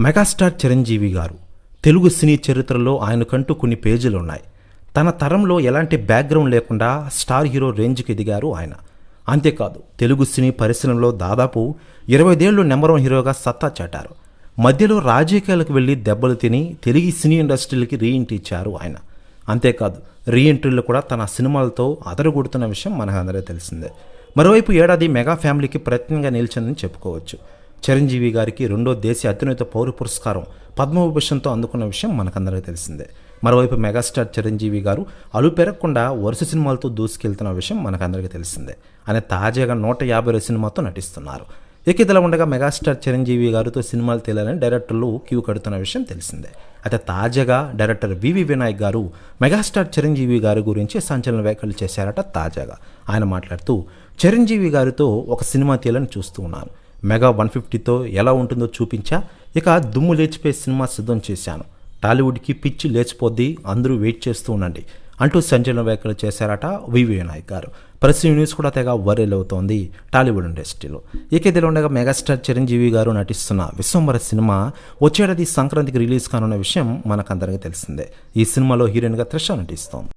Megastar Chiranjeevi గారు. తెలుగు సినీ చరిత్రలో ఆయనకంటూ కొన్ని పేజీలు ఉన్నాయి తన తరంలో ఎలాంటి బ్యాక్గ్రౌండ్ లేకుండా స్టార్ హీరో రేంజ్కి ఎదిగారు ఆయన. అంతేకాదు తెలుగు సినీ పరిశ్రమలో దాదాపు ఇరవై ఏళ్ళు నెంబర్ వన్ హీరోగా సత్తా చాటారు. మధ్యలో రాజకీయాలకు వెళ్ళి దెబ్బలు తిని తెలుగు సినీ ఇండస్ట్రీలకి రీఎంట్రీ ఇచ్చారు ఆయన. అంతేకాదు రీఎంట్రీలో కూడా తన సినిమాలతో అదరగొడుతున్న విషయం మనకందరికీ తెలిసిందే. మరోవైపు ఏడాది మెగా ఫ్యామిలీకి ప్రత్యేకంగా నిలిచిందని చెప్పుకోవచ్చు. చిరంజీవి గారికి రెండో దేశీయ అత్యున్నత పౌర పురస్కారం పద్మవిభూషణ్తో అందుకున్న విషయం మనకందరికీ తెలిసిందే. మరోవైపు మెగాస్టార్ చిరంజీవి గారు అలు పెరగకుండా వరుస సినిమాలతో దూసుకెళ్తున్న విషయం మనకందరికీ తెలిసిందే. ఆయన తాజాగా నూట యాభై సినిమాతో నటిస్తున్నారు. ఇక ఇదిలా ఉండగా మెగాస్టార్ చిరంజీవి గారితో సినిమాలు తేలాలని డైరెక్టర్లు క్యూ కడుతున్న విషయం తెలిసిందే. అయితే తాజాగా డైరెక్టర్ వివి వినాయక్ గారు మెగాస్టార్ చిరంజీవి గారి గురించి సంచలన వ్యాఖ్యలు చేశారట తాజాగా. ఆయన మాట్లాడుతూ చిరంజీవి గారితో ఒక సినిమా తీయాలని చూస్తూ ఉన్నాను. మెగా వన్ ఫిఫ్టీతో ఎలా ఉంటుందో చూపించా. ఇక దుమ్ము లేచిపోయే సినిమా సిద్ధం చేశాను. టాలీవుడ్కి పిచ్చి లేచిపోద్ది అందరూ వెయిట్ చేస్తూ ఉండండి అంటూ సంచలన వ్యాఖ్యలు చేశారట వివి వినాయక్ గారు. ప్రెస్ న్యూస్ కూడా తెగ వైరల్ అవుతోంది టాలీవుడ్ ఇండస్ట్రీలో. ఇక ఇదిలో ఉండగా మెగాస్టార్ చిరంజీవి గారు నటిస్తున్న విశ్వంబర సినిమా వచ్చేటది సంక్రాంతికి రిలీజ్ కానున్న విషయం మనకందరికీ తెలిసిందే. ఈ సినిమాలో హీరోయిన్గా త్రిష నటిస్తోంది.